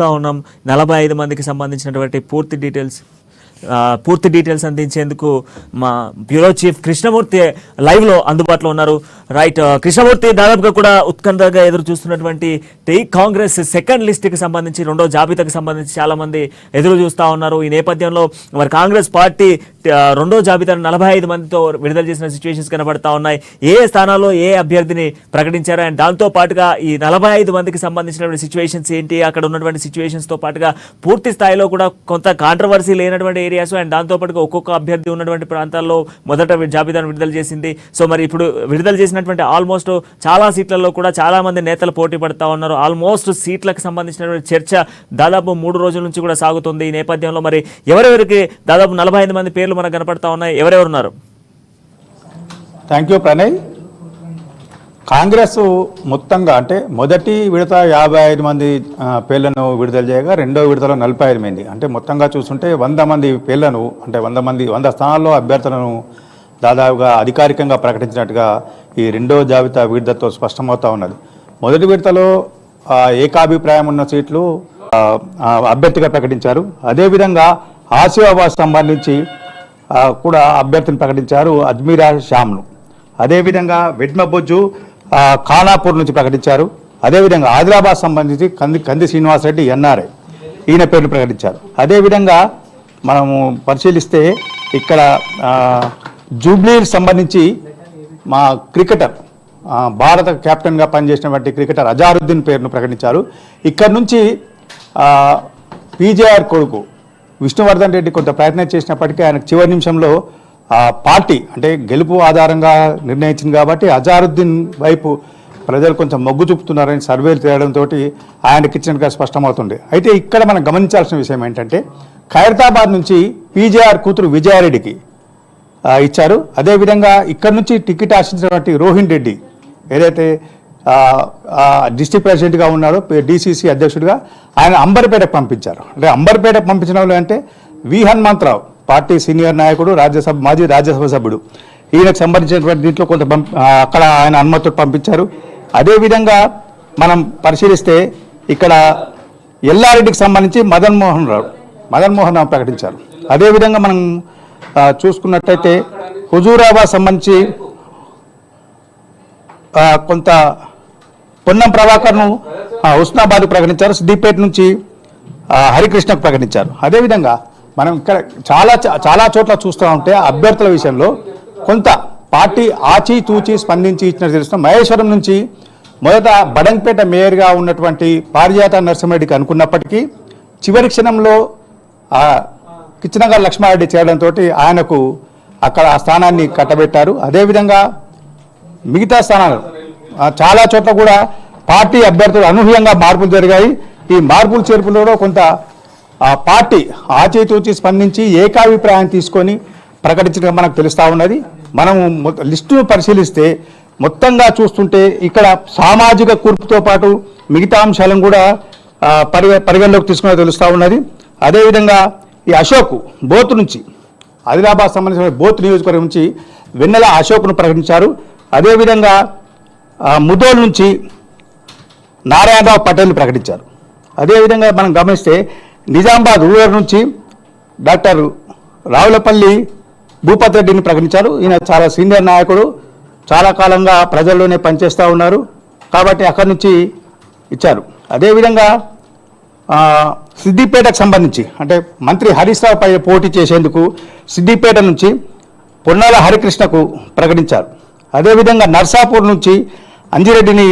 చూస్తూ ఉన్నాం. నలభై ఐదు మందికి సంబంధించినటువంటి పూర్తి డీటెయిల్స్ పూర్తి డీటెయిల్స్ అందించేందుకు మా బ్యూరో చీఫ్ కృష్ణమూర్తి లైవ్లో అందుబాటులో ఉన్నారు. రైట్ కృష్ణమూర్తి దాదాపుగా కూడా ఉత్కంఠగా ఎదురు చూస్తున్నటువంటి టీ కాంగ్రెస్ సెకండ్ లిస్ట్కి సంబంధించి రెండో జాబితాకు సంబంధించి చాలామంది ఎదురు చూస్తూ ఉన్నారు. ఈ నేపథ్యంలో మరి కాంగ్రెస్ పార్టీ రెండో జాబితాను నలభై ఐదు మందితో విడుదల చేసిన సిచ్యువేషన్స్ కనబడతా ఉన్నాయి. ఏ స్థానాల్లో ఏ అభ్యర్థిని ప్రకటించారు? అండ్ దాంతో పాటుగా ఈ నలభై ఐదు మందికి సంబంధించినటువంటి సిచ్యువేషన్స్ ఏంటి? అక్కడ ఉన్నటువంటి సిచ్యువేషన్స్తో పాటుగా పూర్తి స్థాయిలో కూడా కొంత కాంట్రవర్సీ లేనటువంటి ఏరియాస్ అండ్ దాంతో పాటుగా ఒక్కొక్క అభ్యర్థి ఉన్నటువంటి ప్రాంతాల్లో మొదట జాబితాను విడుదల చేసింది. సో మరి ఇప్పుడు విడుదల చేసినటువంటి ఆల్మోస్ట్ చాలా సీట్లలో కూడా చాలా మంది నేతలు పోటీ పడతా ఉన్నారు. ఆల్మోస్ట్ సీట్లకు సంబంధించినటువంటి చర్చ దాదాపు మూడు రోజుల నుంచి కూడా సాగుతుంది. ఈ నేపథ్యంలో మరి ఎవరెవరికి దాదాపు నలభై ఐదు మంది పేర్లు మనకు కనపడతా ఉన్నాయి. ఎవరెవరున్నారు? థ్యాంక్ యూ ప్రణయ్ కాంగ్రెస్ మొత్తంగా అంటే మొదటి విడత యాభై ఐదు మంది పేర్లను విడుదల చేయగా రెండో విడతలో నలభై ఐదు మంది. అంటే మొత్తంగా చూస్తుంటే వంద మంది పేర్లను అంటే వంద మంది వంద స్థానాల్లో అభ్యర్థులను దాదాపుగా అధికారికంగా ప్రకటించినట్టుగా ఈ రెండో జాబితా విడుదలతో స్పష్టమవుతా ఉన్నది. మొదటి విడతలో ఏకాభిప్రాయం ఉన్న సీట్లు అభ్యర్థిగా ప్రకటించారు. అదేవిధంగా ఆసియాబాద్ సంబంధించి కూడా అభ్యర్థిని ప్రకటించారు అజ్మీరా శ్యామ్ను. అదేవిధంగా వెడ్మబొజ్జు ఖానాపూర్ నుంచి ప్రకటించారు. అదేవిధంగా ఆదిలాబాద్ సంబంధించి కంది కంది శ్రీనివాసరెడ్డి ఎన్ఆర్ఐ. ఈయన పేరును ప్రకటించారు. అదేవిధంగా మనము పరిశీలిస్తే ఇక్కడ జూబ్లీకి సంబంధించి మా క్రికెటర్ భారత కెప్టెన్గా పనిచేసినటువంటి క్రికెటర్ అజారుద్దీన్ పేరును ప్రకటించారు. ఇక్కడ నుంచి పీజేఆర్ కొడుకు విష్ణువర్ధన్ రెడ్డి కొంత ప్రయత్నం చేసినప్పటికీ ఆయన చివరి నిమిషంలో ఆ పార్టీ అంటే గెలుపు ఆధారంగా నిర్ణయించింది కాబట్టి అజారుద్దీన్ వైపు ప్రజలు కొంచెం మొగ్గు చూపుతున్నారని సర్వేలు తేయడంతో ఆయనకి ఇచ్చినట్టుగా స్పష్టమవుతుంది. అయితే ఇక్కడ మనం గమనించాల్సిన విషయం ఏంటంటే ఖైరతాబాద్ నుంచి పీజేఆర్ కూతురు విజయారెడ్డికి ఇచ్చారు. అదేవిధంగా ఇక్కడ నుంచి టికెట్ ఆశించినటువంటి రోహిన్ రెడ్డి ఏదైతే డిస్టిక్ ప్రెసిడెంట్గా ఉన్నారు డిసిసి అధ్యక్షుడిగా. ఆయన అంబర్పేటకు పంపించారు. అంటే అంబర్పేటకు పంపించిన వాళ్ళు అంటే వి. హనుమంతరావు పార్టీ సీనియర్ నాయకుడు రాజ్యసభ మాజీ రాజ్యసభ సభ్యుడు. ఈయనకు సంబంధించినటువంటి దీంట్లో కొంత అక్కడ ఆయన అనుమతులు పంపించారు. అదేవిధంగా మనం పరిశీలిస్తే ఇక్కడ ఎల్లారెడ్డికి సంబంధించి మదన్ మోహన్ రావు మదన్ మోహన్ రావు ప్రకటించారు. అదేవిధంగా మనం చూసుకున్నట్టయితే హుజూరాబాద్ సంబంధించి కొంత పొన్నం ప్రభాకర్ను హుస్నాబాద్ ప్రకటించారు సిద్దిపేట నుంచి హరికృష్ణకు ప్రకటించారు. అదేవిధంగా మనం ఇక్కడ చాలా చాలా చోట్ల చూస్తూ ఉంటే అభ్యర్థుల విషయంలో కొంత పార్టీ ఆచి తూచి స్పందించి ఇచ్చినట్టు తెలుస్తున్నాం మహేశ్వరం నుంచి మొదట బడంపేట మేయర్గా ఉన్నటువంటి పారిజాత నరసింహారెడ్డికి అనుకున్నప్పటికీ చివరి క్షణంలో కిచ్చనగర్ లక్ష్మారెడ్డి చేయడంతో ఆయనకు అక్కడ ఆ స్థానాన్ని కట్టబెట్టారు. అదేవిధంగా మిగతా స్థానాలు చాలా చోట్ల కూడా పార్టీ అభ్యర్థులు అనూహ్యంగా మార్పులు జరిగాయి. ఈ మార్పులు చేర్పులలో కొంత ఆ పార్టీ ఆచితూచి స్పందించి ఏకాభిప్రాయం తీసుకొని ప్రకటించడం మనకు తెలుస్తూ ఉన్నది. మనము లిస్టును పరిశీలిస్తే మొత్తంగా చూస్తుంటే ఇక్కడ సామాజిక కూర్పుతో పాటు మిగతా అంశాలను కూడా ఆ, పరిగ పరిగణలోకి తీసుకునే తెలుస్తూ ఉన్నది. అదేవిధంగా ఈ అశోక్ బోత్ నుంచి ఆదిలాబాద్ సంబంధించిన బోత్ నియోజకవర్గం నుంచి వెన్నెల అశోక్ను ప్రకటించారు. అదేవిధంగా ముదోల్ నుంచి నారాయణరావు పటేల్ ప్రకటించారు. అదేవిధంగా మనం గమనిస్తే నిజామాబాద్ రూరల్ నుంచి డాక్టర్ రావులపల్లి భూపత్ రెడ్డిని ప్రకటించారు. ఈయన చాలా సీనియర్ నాయకుడు. చాలా కాలంగా ప్రజల్లోనే పనిచేస్తూ ఉన్నారు. కాబట్టి అక్కడి నుంచి ఇచ్చారు. అదేవిధంగా సిద్దిపేటకు సంబంధించి అంటే మంత్రి హరీష్ రావు పై పోటీ చేసేందుకు సిద్దిపేట నుంచి పొన్నాల హరికృష్ణకు ప్రకటించారు. అదేవిధంగా నర్సాపూర్ నుంచి అంజిరెడ్డిని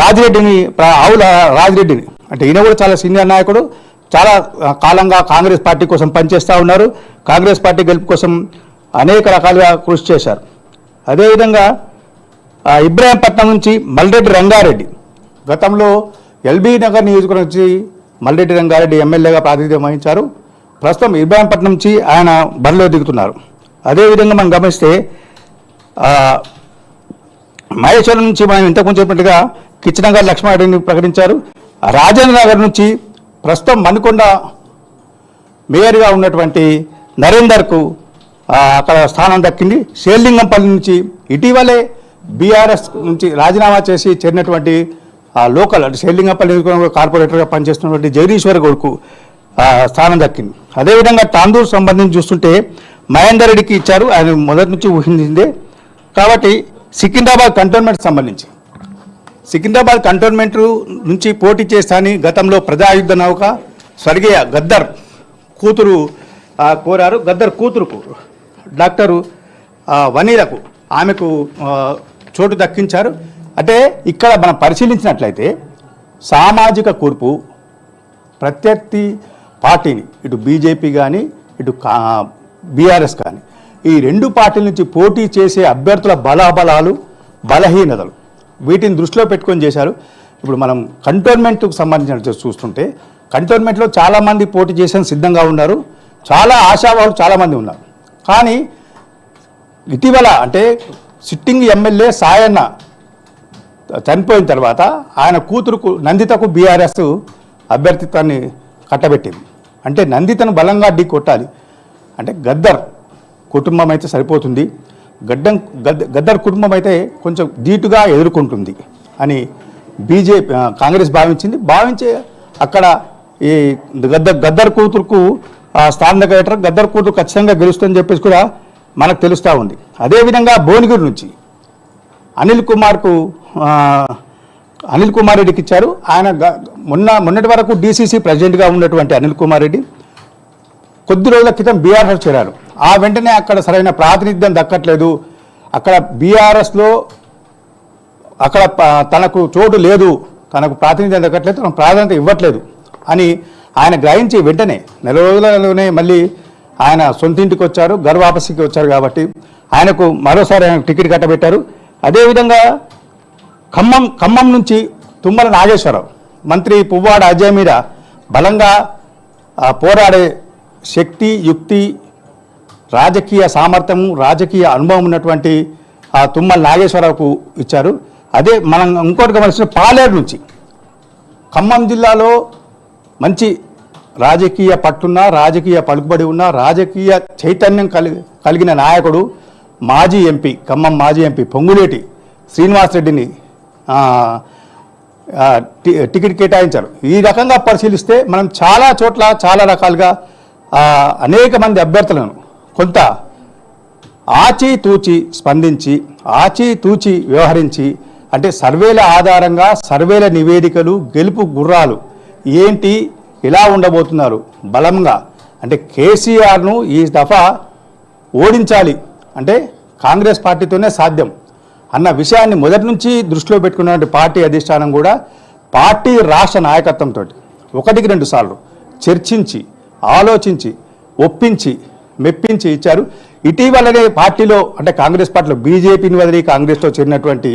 రాజిరెడ్డిని ఆవుల రాజిరెడ్డిని. అంటే ఈయన కూడా చాలా సీనియర్ నాయకుడు. చాలా కాలంగా కాంగ్రెస్ పార్టీ కోసం పనిచేస్తూ ఉన్నారు. కాంగ్రెస్ పార్టీ గెలుపు కోసం అనేక రకాలుగా కృషి చేశారు. అదేవిధంగా ఇబ్రాహీంపట్నం నుంచి మల్రెడ్డి రంగారెడ్డి. గతంలో ఎల్బీ నగర్ నియోజకవర్గం నుంచి మల్రెడ్డి రంగారెడ్డి ఎమ్మెల్యేగా ప్రాతినిధ్యం వహించారు. ప్రస్తుతం ఇబ్రాహీంపట్నం నుంచి ఆయన బరిలో దిగుతున్నారు. అదేవిధంగా మనం గమనిస్తే మహేశ్వరం నుంచి మనం ఇంతకుముందు చెప్పినట్టుగా కిచ్చనగర్ లక్ష్మారెడ్డిని ప్రకటించారు. రాజేంద్ర నగర్ నుంచి ప్రస్తుతం మణికొండ మేయర్గా ఉన్నటువంటి నరేందర్కు అక్కడ స్థానం దక్కింది. శేర్లింగంపల్లి నుంచి ఇటీవలే బీఆర్ఎస్ నుంచి రాజీనామా చేసి చేరినటువంటి లోకల్ అంటే శేర్లింగంపల్లి కార్పొరేటర్గా పనిచేస్తున్నటువంటి జగదీశ్వర్ గౌడ్కు స్థానం దక్కింది. అదేవిధంగా తాందూరు సంబంధించి చూస్తుంటే మహేందర్ రెడ్డికి ఇచ్చారు. ఆయన మొదటి నుంచి ఊహించిందే. కాబట్టి సికింద్రాబాద్ కంటోన్మెంట్ సంబంధించి. సికింద్రాబాద్ కంటోన్మెంట్ నుంచి పోటీ చేస్తానని గతంలో ప్రజాయుద్ధ నౌక స్వర్గీయ గద్దర్ కూతురు కోరారు. గద్దర్ కూతురుకు డాక్టరు వనీలకు ఆమెకు చోటు దక్కించారు. అంటే ఇక్కడ మనం పరిశీలించినట్లయితే సామాజిక కూర్పు ప్రత్యర్థి పార్టీని ఇటు బీజేపీ కానీ ఇటు బీఆర్ఎస్ కానీ ఈ రెండు పార్టీల నుంచి పోటీ చేసే అభ్యర్థుల బలాబలాలు బలహీనతలు వీటిని దృష్టిలో పెట్టుకొని చేశారు. ఇప్పుడు మనం కంటోన్మెంట్కు సంబంధించిన చూస్తుంటే కంటోన్మెంట్లో చాలామంది పోటీ చేసేందుకు సిద్ధంగా ఉన్నారు. చాలా ఆశావాహులు చాలామంది ఉన్నారు. కానీ ఇటీవల అంటే సిట్టింగ్ ఎమ్మెల్యే సాయన్న చనిపోయిన తర్వాత ఆయన కూతురుకు నందితకు బీఆర్ఎస్ అభ్యర్థిత్వాన్ని కట్టబెట్టింది. అంటే నందితను బలంగా ఢీ కొట్టాలి. అంటే గద్దర్ కుటుంబం అయితే సరిపోతుంది. గడ్డం గద్ద గద్దర్ కుటుంబం అయితే కొంచెం ధీటుగా ఎదుర్కొంటుంది అని బీజేపీ కాంగ్రెస్ భావించింది. భావించే అక్కడ ఈ గద్దర్ గద్దర్ కూతురుకు స్థానం దగ్గర గద్దర్ కూతురు ఖచ్చితంగా గెలుస్తుందని చెప్పేసి కూడా మనకు తెలుస్తూ ఉంది. అదేవిధంగా భువనగిరి నుంచి అనిల్ కుమార్కు అనిల్ కుమార్ రెడ్డికి ఇచ్చారు. ఆయన గ- మొన్న మొన్నటి వరకు డీసీసీ ప్రెసిడెంట్గా ఉన్నటువంటి అనిల్ కుమార్ రెడ్డి కొద్ది రోజుల క్రితం బీఆర్ఎస్ చేరారు. ఆ వెంటనే అక్కడ సరైన ప్రాతినిధ్యం దక్కట్లేదు. అక్కడ బీఆర్ఎస్లో అక్కడ తనకు చోటు లేదు. తనకు ప్రాతినిధ్యం దక్కట్లేదు తనకు ప్రాధాన్యత ఇవ్వట్లేదు అని ఆయన గ్రహించి వెంటనే నెల రోజులలోనే మళ్ళీ ఆయన సొంత ఇంటికి వచ్చారు గర్వాపసికి వచ్చారు కాబట్టి ఆయనకు మరోసారి ఆయన టికెట్ కట్టబెట్టారు. అదేవిధంగా ఖమ్మం ఖమ్మం నుంచి తుమ్మల నాగేశ్వరరావు మంత్రి పువ్వాడ అజయ్ మీద బలంగా పోరాడే శక్తి యుక్తి రాజకీయ సామర్థ్యము రాజకీయ అనుభవం ఉన్నటువంటి ఆ తుమ్మల నాగేశ్వరరావుకు ఇచ్చారు. అదే మనం ఇంకోటి గమనించిన పాలేరు నుంచి. ఖమ్మం జిల్లాలో మంచి రాజకీయ పట్టున్న రాజకీయ పలుకుబడి ఉన్న రాజకీయ చైతన్యం కలిగి కలిగిన నాయకుడు మాజీ ఎంపీ ఖమ్మం మాజీ ఎంపీ పొంగులేటి శ్రీనివాసరెడ్డిని టి- టికెట్ కేటాయించారు. ఈ రకంగా పరిశీలిస్తే మనం చాలా చోట్ల చాలా రకాలుగా అనేక మంది అభ్యర్థులను కొంత ఆచితూచి స్పందించి ఆచితూచి వ్యవహరించి అంటే సర్వేల ఆధారంగా సర్వేల నివేదికలు గెలుపు గుర్రాలు ఏంటి ఇలా ఉండబోతున్నారు. బలంగా. అంటే కేసీఆర్ను ఈ దఫా ఓడించాలి. అంటే కాంగ్రెస్ పార్టీతోనే సాధ్యం. అన్న విషయాన్ని మొదటి నుంచి దృష్టిలో పెట్టుకున్నటువంటి పార్టీ అధిష్టానం కూడా పార్టీ రాష్ట్ర నాయకత్వంతో ఒకటికి రెండు సార్లు చర్చించి ఆలోచించి ఒప్పించి మెప్పించి ఇచ్చారు. ఇటీవలనే పార్టీలో అంటే కాంగ్రెస్ పార్టీలో బీజేపీని వదిలి కాంగ్రెస్లో చేరినటువంటి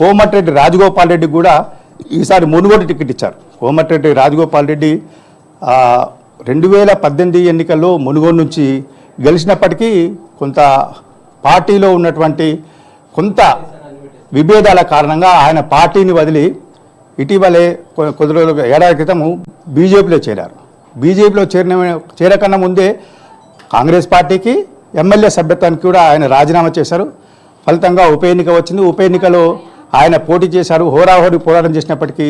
కోమటిరెడ్డి రాజగోపాల్ రెడ్డి కూడా ఈసారి మునుగోడు టికెట్ ఇచ్చారు. కోమటిరెడ్డి రాజగోపాల్ రెడ్డి రెండు వేల పద్దెనిమిది ఎన్నికల్లో మునుగోడు నుంచి గెలిచినప్పటికీ కొంత పార్టీలో ఉన్నటువంటి కొంత విభేదాల కారణంగా ఆయన పార్టీని వదిలి ఇటీవలే కొద్ది రోజులు ఏడాది క్రితము బీజేపీలో చేరారు. బీజేపీలో చేరిన చేరకన్నా ముందే కాంగ్రెస్ పార్టీకి ఎమ్మెల్యే సభ్యత్వానికి కూడా ఆయన రాజీనామా చేశారు. ఫలితంగా ఉప ఎన్నిక వచ్చింది. ఉప ఎన్నికలో ఆయన పోటీ చేశారు. హోరాహోరీ పోరాటం చేసినప్పటికీ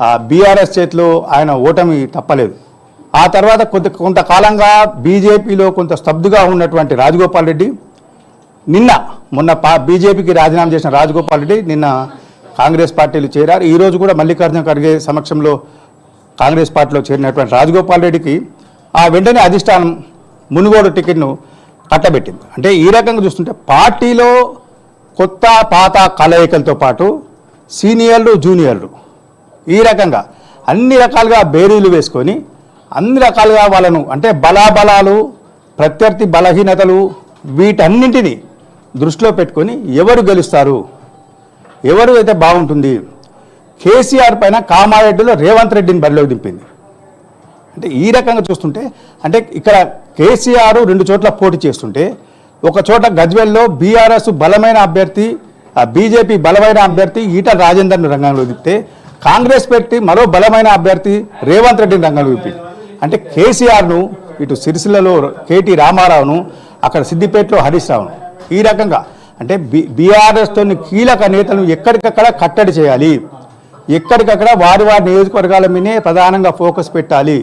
ఆ బీఆర్ఎస్ చేతిలో ఆయన ఓటమి తప్పలేదు. ఆ తర్వాత కొంత కొంతకాలంగా బీజేపీలో కొంత స్తబ్దుగా ఉన్నటువంటి రాజగోపాల్ రెడ్డి నిన్న మొన్న పా బీజేపీకి రాజీనామా చేసిన రాజగోపాల్ రెడ్డి నిన్న కాంగ్రెస్ పార్టీలు చేరారు. ఈరోజు కూడా మల్లికార్జున ఖర్గే సమక్షంలో కాంగ్రెస్ పార్టీలో చేరినటువంటి రాజగోపాల్ రెడ్డికి ఆ వెంటనే అధిష్టానం మునుగోడు టికెట్ను కట్టబెట్టింది. అంటే ఈ రకంగా చూస్తుంటే పార్టీలో కొత్త పాత కలయికలతో పాటు సీనియర్లు జూనియర్లు ఈ రకంగా అన్ని రకాలుగా బేరీలు వేసుకొని అన్ని రకాలుగా వాళ్ళను అంటే బలాబలాలు ప్రత్యర్థి బలహీనతలు వీటన్నింటినీ దృష్టిలో పెట్టుకొని ఎవరు గెలుస్తారు ఎవరు అయితే బాగుంటుంది కేసీఆర్ పైన కామారెడ్డిలో రేవంత్ రెడ్డిని బరిలోకి దింపింది. అంటే ఈ రకంగా చూస్తుంటే అంటే ఇక్కడ కేసీఆర్ రెండు చోట్ల పోటీ చేస్తుంటే ఒక చోట గజ్వెల్లో బీఆర్ఎస్ బలమైన అభ్యర్థి ఆ బీజేపీ బలమైన అభ్యర్థి ఈటల రాజేందర్ని రంగంలో దిప్తే కాంగ్రెస్ పెట్టి మరో బలమైన అభ్యర్థి రేవంత్ రెడ్డిని రంగంలో విప్పి అంటే కేసీఆర్ను ఇటు సిరిసిల్లలో కేటీ రామారావును అక్కడ సిద్దిపేటలో హరీష్ రావును. ఈ రకంగా అంటే బి బీఆర్ఎస్తోని కీలక నేతలను ఎక్కడికక్కడ కట్టడి చేయాలి. ఎక్కడికక్కడ వారి వారి నియోజకవర్గాల మీదే ప్రధానంగా ఫోకస్ పెట్టాలి.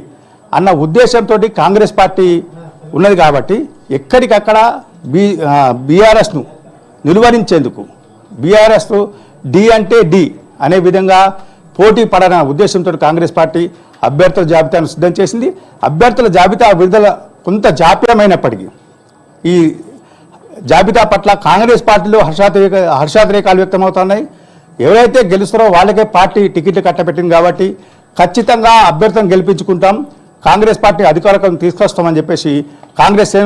అన్న ఉద్దేశంతో కాంగ్రెస్ పార్టీ ఉన్నది కాబట్టి ఎక్కడికక్కడ బీ బీఆర్ఎస్ను నిలువరించేందుకు బీఆర్ఎస్ డి అంటే డి అనే విధంగా పోటీ పడన ఉద్దేశంతో కాంగ్రెస్ పార్టీ అభ్యర్థుల జాబితాను సిద్ధం చేసింది. అభ్యర్థుల జాబితా విడుదల కొంత జాప్యమైనప్పటికీ ఈ జాబితా పట్ల కాంగ్రెస్ పార్టీలో హర్షాతిరేక హర్షాతిరేకాలు వ్యక్తమవుతున్నాయి. ఎవరైతే గెలుస్తారో వాళ్ళకే పార్టీ టికెట్లు కట్టబెట్టింది కాబట్టి ఖచ్చితంగా అభ్యర్థులను గెలిపించుకుంటాం. కాంగ్రెస్ పార్టీ అధికారం తీసుకొస్తామని చెప్పేసి కాంగ్రెస్